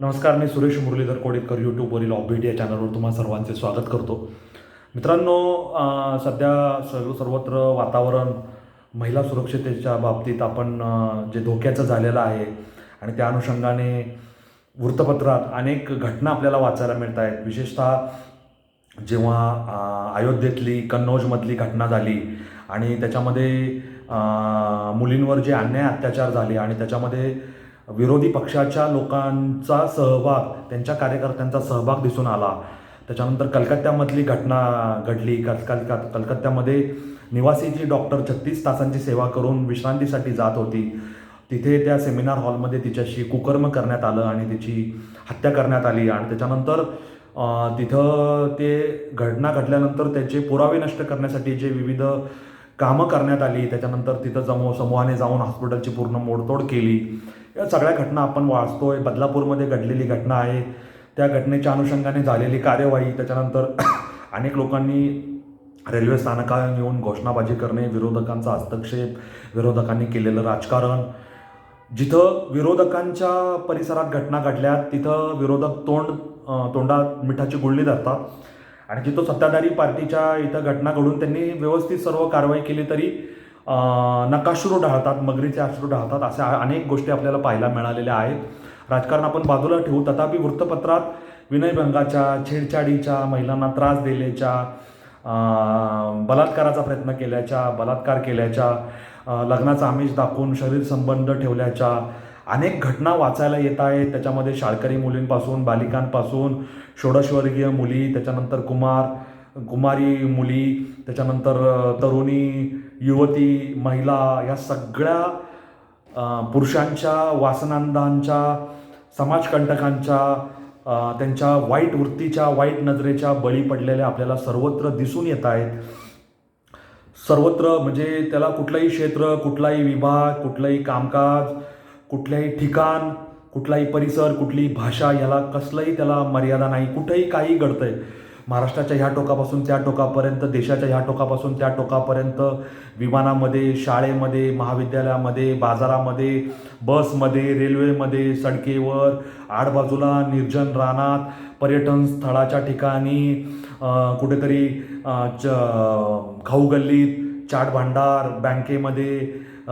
नमस्कार मी सुरेश मुरलीधर कोडेकर यूट्यूबवरील ऑबिट या चॅनलवर तुम्हा सर्वांचे स्वागत करतो. मित्रांनो सध्या सर्व सर्वत्र वातावरण महिला सुरक्षतेच्या बाबतीत आपण जे धोक्याचं झालेलं आहे आणि त्या अनुषंगाने वृत्तपत्रात अनेक घटना आपल्याला वाचायला मिळत आहेत विशेषतः जेव्हा अयोध्येतली कन्नौजमधली घटना झाली आणि त्याच्यामध्ये मुलींवर जे अन्याय अत्याचार झाले आणि त्याच्यामध्ये विरोधी पक्षाच्या लोकांचा सहभाग त्यांच्या कार्यकर्त्यांचा सहभाग दिसून आला. त्याच्यानंतर कलकत्त्यामधली घटना घडली. कल कल कलकत्त्यामध्ये निवासी जी डॉक्टर छत्तीस तासांची सेवा करून विश्रांतीसाठी जात होती. तिथे त्या सेमिनार हॉलमध्ये तिच्याशी कुकर्म करण्यात आलं आणि तिची हत्या करण्यात आली. आणि त्याच्यानंतर तिथं ते घटना घडल्यानंतर त्याचे पुरावे नष्ट करण्यासाठी जे विविध कामं करण्यात आली त्याच्यानंतर तिथं जमो समूहाने जाऊन हॉस्पिटलची पूर्ण मोडतोड केली. या सगळ्या घटना आपण वाचतोय. बदलापूरमध्ये घडलेली घटना आहे. त्या घटनेच्या अनुषंगाने झालेली कार्यवाही त्याच्यानंतर अनेक लोकांनी रेल्वे स्थानकावर येऊन घोषणाबाजी करणे विरोधकांचा हस्तक्षेप विरोधकांनी केलेलं राजकारण. जिथं विरोधकांच्या परिसरात घटना घडल्या तिथं विरोधक तोंड तोंडात मिठाची गुळणी धरतात. आणि जिथं सत्ताधारी पार्टीच्या इथं घटना घडून त्यांनी व्यवस्थित सर्व कारवाई केली तरी नकाश्रू ढाळतात मगरीचे अश्रू ढाळतात अशा अनेक गोष्टी आपल्याला पाहायला मिळालेल्या आहेत. राजकारण आपण बाजूला ठेवू तथापि वृत्तपत्रात विनयभंगाच्या छेडछाडीच्या महिलांना त्रास दिल्याच्या बलात्काराचा प्रयत्न केल्याच्या बलात्कार केल्याच्या लग्नाचा आमिष दाखवून शरीर संबंध ठेवल्याच्या अनेक घटना वाचायला येत आहेत. त्याच्यामध्ये शाळकरी मुलींपासून बालिकांपासून षोडशवर्गीय मुली त्याच्यानंतर कुमार कुमारी मुली त्याच्यानंतर तरुणी युवती महिला या सगळ्या पुरुषांच्या वासनांधांच्या समाजकंटकांच्या त्यांच्या वाईट वृत्तीच्या वाईट नजरेच्या बळी पडलेल्या आपल्याला सर्वत्र दिसून येत आहेत. सर्वत्र म्हणजे त्याला कुठलंही क्षेत्र कुठलाही विभाग कुठलंही कामकाज कुठल्याही ठिकाण कुठलाही परिसर कुठलीही भाषा याला कसलंही त्याला मर्यादा नाही. कुठेही काही घडतंय. महाराष्ट्राच्या ह्या टोकापासून त्या टोकापर्यंत देशाच्या ह्या टोकापासून त्या टोकापर्यंत विमानामध्ये शाळेमध्ये महाविद्यालयामध्ये बाजारामध्ये बसमध्ये रेल्वेमध्ये सडकेवर आडबाजूला निर्जन रानात पर्यटन स्थळाच्या ठिकाणी कुठेतरी च खाऊ गल्लीत चाट भांडार बँकेमध्ये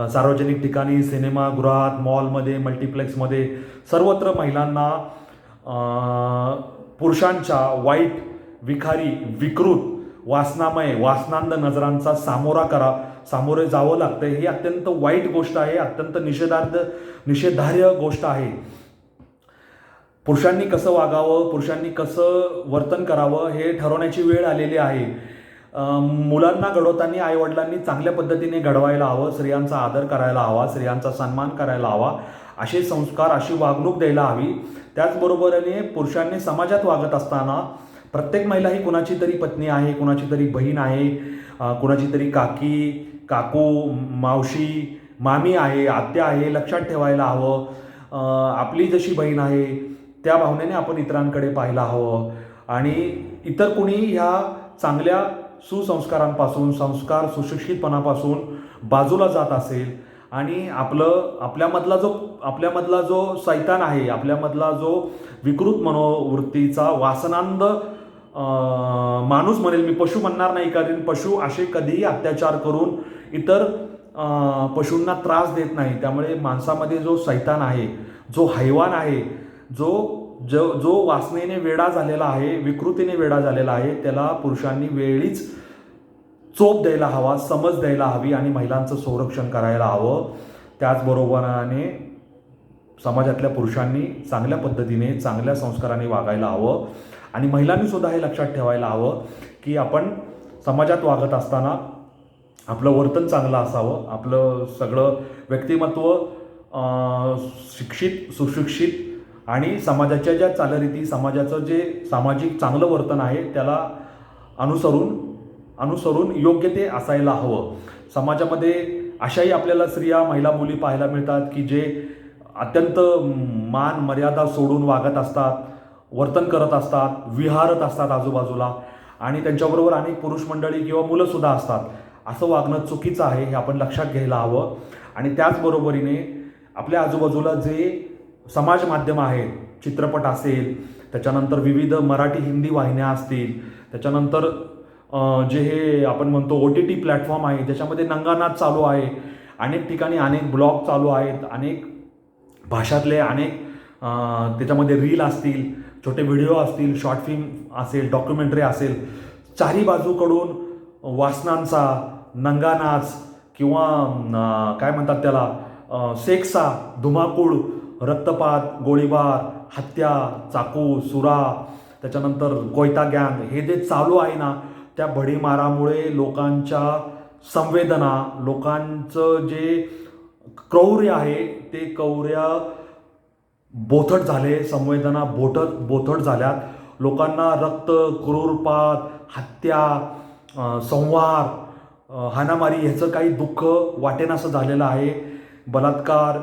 सार्वजनिक ठिकाणी सिनेमागृहात मॉलमध्ये मल्टिप्लेक्समध्ये सर्वत्र महिलांना पुरुषांच्या वाईट विखारी विकृत वासनामय वासनांद नजरांचा सामोरा करा. सामोरे जावं लागतं ही अत्यंत वाईट गोष्ट आहे. अत्यंत निषेधार्थ निषेधार्य गोष्ट आहे. पुरुषांनी कसं वागावं? पुरुषांनी कसं वर्तन करावं? हे ठरवण्याची वेळ आलेली आहे. मुलांना घडवताना आईवडिलांनी चांगल्या पद्धतीने घडवायला हवं. स्त्रियांचा आदर करायला हवा. स्त्रियांचा सन्मान करायला हवा. असे संस्कार अशी वागणूक द्यायला हवी. त्याचबरोबरीने पुरुषांनी समाजात वागत असताना प्रत्येक महिला ही कुणाची तरी पत्नी आहे कुणाची तरी बहीण आहे कुणाची तरी काकी काकू मावशी मामी आहे आत्या आहे लक्षात ठेवायला हवं. आपली जशी बहीण आहे त्या भावनेने आपण इतरांकडे पाहायला हवं. आणि इतर कुणी ह्या चांगल्या सुसंस्कारांपासून संस्कार सुशिक्षितपणापासून बाजूला जात असेल आणि आपलं आपल्यामधला जो आपल्यामधला जो सैतान आहे आपल्यामधला जो विकृत मनोवृत्तीचा वासनांद माणूस म्हणेल मी पशु म्हणणार नाही कारण पशु असे कधीही अत्याचार करून इतर पशूंना त्रास देत नाही. त्यामुळे माणसामध्ये जो सैतान आहे जो हैवान आहे जो जो जो वासनेने वेडा झालेला आहे विकृतीने वेडा झालेला आहे त्याला पुरुषांनी वेळीच चोप द्यायला हवा समज द्यायला हवी आणि महिलांचं संरक्षण करायला हवं. त्याचबरोबराने समाजातल्या पुरुषांनी चांगल्या पद्धतीने चांगल्या संस्काराने वागायला हवं. आणि महिलांनी सुद्धा हे लक्षात ठेवायला हवं की आपण समाजात वागत असताना आपलं वर्तन चांगलं असावं आपलं सगळं व्यक्तिमत्व शिक्षित सुशिक्षित आणि समाजाच्या ज्या चालरीती समाजाचं जे सामाजिक चांगलं वर्तन आहे त्याला अनुसरून अनुसरून योग्य ते असायला हवं. समाजामध्ये अशाही आपल्याला स्त्रिया महिला मुली पाहायला मिळतात की जे अत्यंत मान मर्यादा सोडून वागत असतात. वर्तन करत असतात विहारत असतात आजूबाजूला. आणि त्यांच्याबरोबर अनेक पुरुष मंडळी किंवा मुलंसुद्धा असतात. असं वागणं चुकीचं आहे हे आपण लक्षात घ्यायला हवं. आणि त्याचबरोबरीने आपल्या आजूबाजूला जे समाज माध्यम आहेत चित्रपट असेल त्याच्यानंतर विविध मराठी हिंदी वाहिन्या असतील त्याच्यानंतर जे हे आपण म्हणतो ओ टी टी प्लॅटफॉर्म आहे त्याच्यामध्ये नंगानाच चालू आहे. अनेक ठिकाणी अनेक ब्लॉग चालू आहेत अनेक भाषातले अनेक त्याच्यामध्ये रील असतील. छोटे व्हिडिओ असतील शॉर्ट फिल्म असेल डॉक्युमेंटरी असेल चारी बाजूकडून वासनांचा नंगानाच किंवा काय म्हणतात त्याला सेक्सा धुमाकूळ रक्तपात गोळीबार हत्या चाकू सुरा त्याच्यानंतर कोयता गँग हे जे चालू आहे ना त्या भडीमारामुळे लोकांच्या संवेदना लोकांचं जे क्रौर्य आहे ते क्रौर्य बोथट झाले संवेदना बोटत बोथट झाल्यात. लोकांना रक्त क्रूरपात हत्या संवार हाणामारी ह्याचं काही दुःख वाटेनासं झालेलं आहे. बलात्कार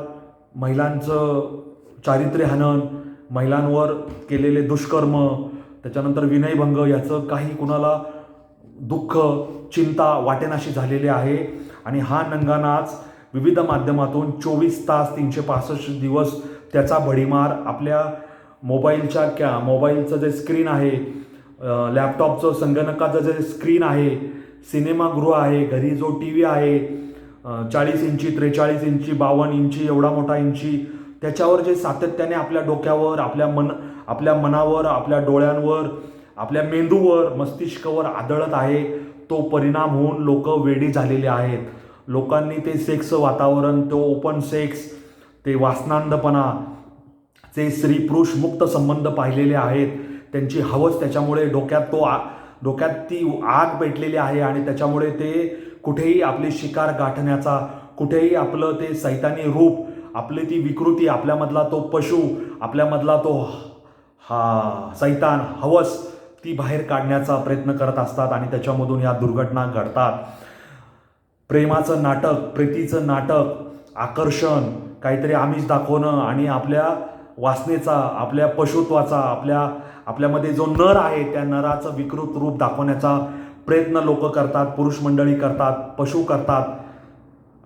महिलांचं चारित्र्य हनन महिलांवर केलेले दुष्कर्म त्याच्यानंतर विनयभंग याचं काही कुणाला दुःख चिंता वाटेनाशी झालेली आहे. आणि हा नंगानाच विविध माध्यमातून चोवीस तास तीनशे पासष्ट दिवस त्याचा भडीमार आपल्या मोबाईलच्या क्या मोबाईलचं जे स्क्रीन आहे लॅपटॉपचं संगणकाचं जे स्क्रीन आहे सिनेमागृह आहे घरी जो टी व्ही आहे चाळीस इंची त्रेचाळीस इंची बावन्न इंची एवढा मोठा इंची त्याच्यावर जे सातत्याने आपल्या डोक्यावर आपल्या मन आपल्या मनावर आपल्या डोळ्यांवर आपल्या मेंदूवर मस्तिष्कावर आदळत आहे तो परिणाम होऊन लोक वेडी झालेले आहेत. लोकांनी ते सेक्स वातावरण तो ओपन सेक्स ते वासनांदपणा जे स्त्री पुरुष मुक्त संबंध पाहिलेले आहेत. त्यांची हवस त्याच्यामुळे डोक्यात तो आ डोक्यात ती आग पेटलेली आहे आणि त्याच्यामुळे ते कुठेही आपली शिकार गाठण्याचा कुठेही आपलं ते सैतानी रूप आपली ती विकृती आपल्यामधला तो पशु आपल्यामधला तो हा सैतान हवस ती बाहेर काढण्याचा प्रयत्न करत असतात आणि त्याच्यामधून या दुर्घटना घडतात. प्रेमाचं नाटक प्रीतीचं नाटक आकर्षण काहीतरी आमिष दाखवणं आणि आपल्या वासनेचा आपल्या पशुत्वाचा आपल्या आपल्यामध्ये जो नर आहे त्या नराचं विकृत रूप दाखवण्याचा प्रयत्न लोक करतात पुरुष मंडळी करतात पशु करतात.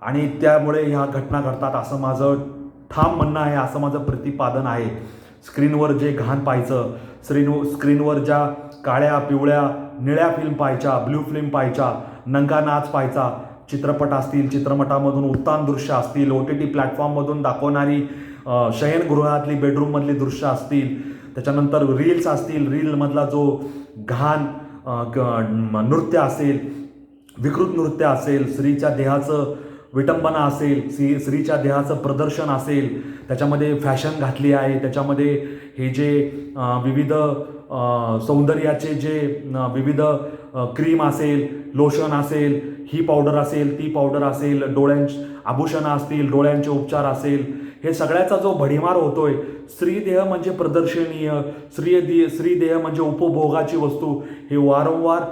आणि त्यामुळे ह्या घटना घडतात असं माझं ठाम म्हणणं आहे असं माझं प्रतिपादन आहे. स्क्रीनवर जे घाण पाहायचं स्क्रीन स्क्रीनवर ज्या काळ्या पिवळ्या निळ्या फिल्म पाहायच्या ब्ल्यू फिल्म पाहायच्या नंगा नाच पाहायचा चित्रपट असतील चित्रपटामधून उत्तान दृश्य असतील ओ टी टी प्लॅटफॉर्ममधून दाखवणारी शयनगृहातली बेडरूममधली दृश्य असतील त्याच्यानंतर रील्स असतील रीलमधला जो घाण नृत्य असेल विकृत नृत्य असेल स्त्रीच्या देहाचं विटंबना असेल स्त्री स्त्रीच्या देहाचं प्रदर्शन असेल त्याच्यामध्ये फॅशन घातली आहे त्याच्यामध्ये हे जे विविध सौंदर्याचे जे विविध क्रीम असेल लोशन असेल ही पावडर असेल ती पावडर असेल डोळ्यांची आभूषणं असतील डोळ्यांचे उपचार असेल हे सगळ्याचा जो भडीमार होतोय स्त्रीदेह म्हणजे प्रदर्शनीय स्त्री दे स्त्रीदेह म्हणजे उपभोगाची वस्तू हे वारंवार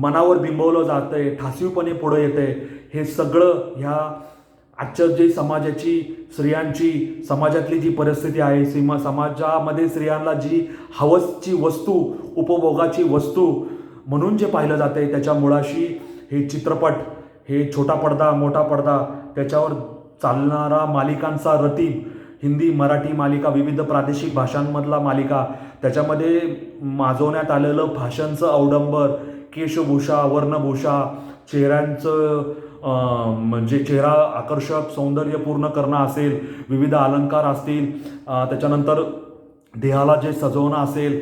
मनावर बिंबवलं जातंय ठासीवपणे पुढं येतंय. हे सगळं ह्या आजच्या जे समाजाची स्त्रियांची समाजातली जी परिस्थिती आहे सीमा समाजामध्ये स्त्रियांना जी हवसची वस्तू उपभोगाची वस्तू म्हणून जे पाहिलं जाते त्याच्या मुळाशी हे चित्रपट हे छोटा पडदा मोठा पडदा त्याच्यावर चालणारा मालिकांचा रतीब हिंदी मराठी मालिका विविध प्रादेशिक भाषांमधला मालिका त्याच्यामध्ये माजवण्यात आलेलं भाषांचं अवडंबर केशभूषा वर्णभूषा चेहऱ्यांचं म्हणजे चेहरा आकर्षक सौंदर्यपूर्ण करणं असेल विविध अलंकार असतील त्याच्यानंतर देहाला जे सजवणं असेल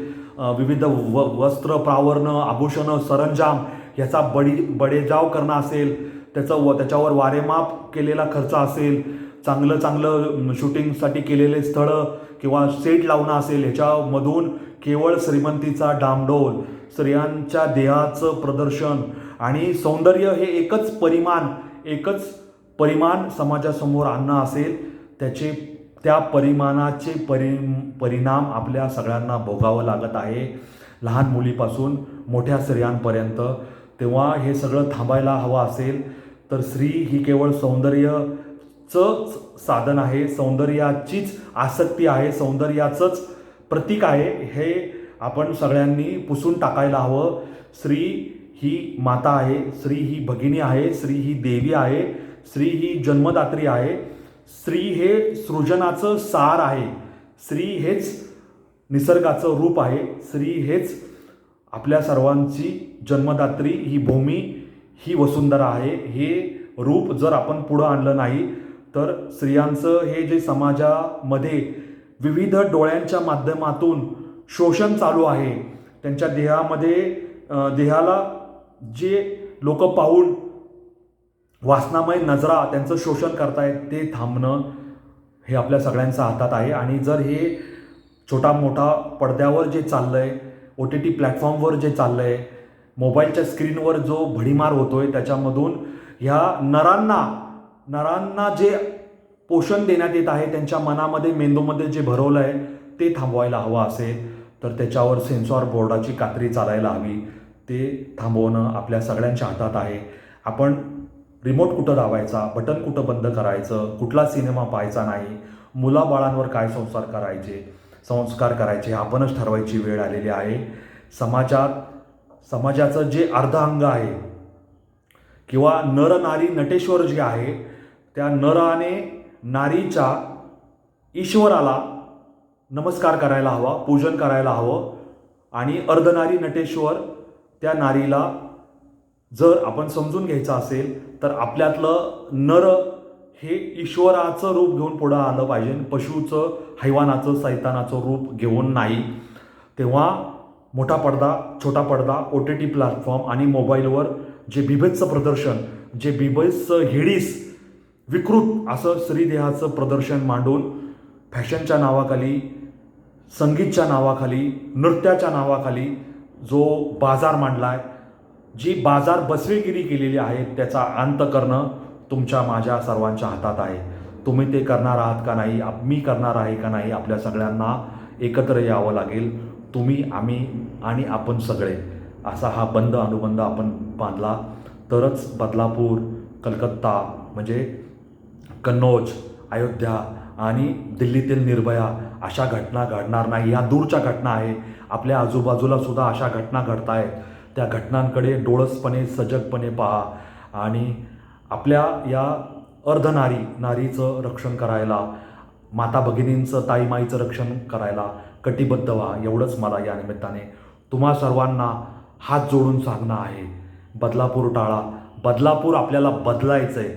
विविध व वस्त्र प्रावरणं आभूषणं सरंजाम ह्याचा बडी बडेजाव करणं असेल त्याचं व त्याच्यावर वारेमाप केलेला खर्च असेल चांगलं चांगलं शूटिंगसाठी केलेले स्थळं किंवा सेट लावणं असेल ह्याच्यामधून केवळ श्रीमंतीचा डामडोल स्त्रियांच्या देहाचं प्रदर्शन आणि सौंदर्य हे एकच परिमाण एकच परिमाण समाजासमोर आणणं असेल त्याचे त्या परिमाणाचे परि परिणाम आपल्या सगळ्यांना भोगावं लागत आहे. लहान मुलीपासून मोठ्या स्त्रियांपर्यंत तेव्हा हे सगळं थांबायला हवं असेल तर स्त्री ही केवळ सौंदर्यचंच साधन आहे सौंदर्याचीच आसक्ती आहे सौंदर्याचंच प्रतीक आहे हे आपण सगळ्यांनी पुसून टाकायला हवं. स्त्री ही माता आहे स्त्री ही भगिनी आहे स्त्री ही देवी आहे स्त्री ही जन्मदात्री आहे. स्त्री हे सृजनाचं सार आहे स्त्री हेच निसर्गाचं रूप आहे स्त्री हेच आपल्या सर्वांची जन्मदात्री ही भूमी ही वसुंधरा आहे. हे रूप जर आपण पुढं आणलं नाही तर स्त्रियांचं हे जे समाजामध्ये विविध डोळ्यांच्या माध्यमातून शोषण चालू आहे त्यांच्या देहामध्ये देहाला जे लोक पाहून वासनामय नजरा त्यांचं शोषण करतायत ते थांबणं हे आपल्या सगळ्यांच्या हातात आहे. आणि जर हे छोटा मोठा पडद्यावर जे चाललं आहे ओ टी टी प्लॅटफॉर्मवर जे चाललं आहे मोबाईलच्या स्क्रीनवर जो भडीमार होतो आहे त्याच्यामधून ह्या नरांना नरांना जे पोषण देण्यात येत आहे त्यांच्या मनामध्ये मेंदूमध्ये जे भरवलं आहे ते थांबवायला हवं असेल तर त्याच्यावर सेन्सॉर बोर्डाची कात्री चालायला हवी. ते थांबवणं आपल्या सगळ्यांच्या हातात आहे. आपण रिमोट कुठं दाबायचा बटन कुठं बंद करायचं कुठला सिनेमा पाहायचा नाही मुलाबाळांवर काय संस्कार करायचे संस्कार करायचे हे आपणच ठरवायची वेळ आलेली आहे. समाजात समाजाचं जे अर्ध अंग आहे किंवा नर नारी नटेश्वर जे आहे त्या नराने नारीच्या ईश्वराला नमस्कार करायला हवा पूजन करायला हवं. आणि अर्धनारी नटेश्वर त्या नारीला जर आपण समजून घ्यायचं असेल तर आपल्यातलं नर हे ईश्वराचं रूप घेऊन पुढं आलं पाहिजे पशुचं हैवानाचं सैतानाचं रूप घेऊन नाही. तेव्हा मोठा पडदा छोटा पडदा ओ टी टी प्लॅटफॉर्म आणि मोबाईलवर जे बिभत्स प्रदर्शन जे बिभत्स हिडीस विकृत असं श्रीदेहाचं प्रदर्शन मांडून फॅशनच्या नावाखाली संगीतच्या नावाखाली नृत्याच्या नावाखाली जो बाजार मांडला आहे जी बाजार बसवेगिरी केलेली आहे त्याचा अंत करणं तुमच्या माझ्या सर्वांच्या हातात आहे. तुम्ही ते करणार आहात का नाही मी करणार आहे का नाही आपल्या सगळ्यांना एकत्र यावं लागेल. तुम्ही आम्ही आणि आपण सगळे. असा हा बंद अनुबंध आपण बांधला. तरच बदलापूर कलकत्ता म्हणजे कन्नौज अयोध्या आणि दिल्लीतील निर्भया अशा घटना घडणार नाही. या दूरच्या घटना आहे आपल्या आजूबाजूला सुद्धा अशा घटना घडत आहेत त्या घटनांकडे डोळसपणे सजगपणे पहा आणि आपल्या या अर्धनारी नारीचं रक्षण करायला माता भगिनींचं ताईमाईचं रक्षण करायला कटिबद्ध व्हा एवढंच मला या निमित्ताने तुम्हा सर्वांना हात जोडून सांगणं आहे. बदलापूर टाळा. बदलापूर आपल्याला बदलायचं आहे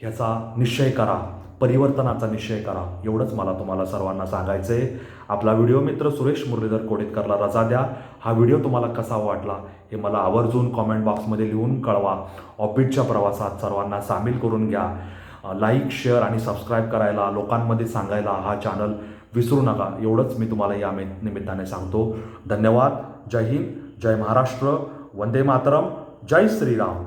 ह्याचा निश्चय करा. परिवर्तनाचा निश्चय करा. एवढंच मला तुम्हाला सर्वांना सांगायचं आहे आपला व्हिडिओ मित्र सुरेश मुरलीधर कोडेतकरला रजा द्या. हा व्हिडिओ तुम्हाला कसा वाटला हे मला आवर्जून कॉमेंट बॉक्समध्ये लिहून कळवा. ऑफबीटच्या प्रवासात सर्वांना सामील करून घ्या. लाईक शेअर आणि सबस्क्राईब करायला लोकांमध्ये सांगायला हा चॅनल विसरू नका. एवढंच मी तुम्हाला या निमित्ताने सांगतो. धन्यवाद. जय हिंद. जय महाराष्ट्र. वंदे मातरम. जय श्रीराम.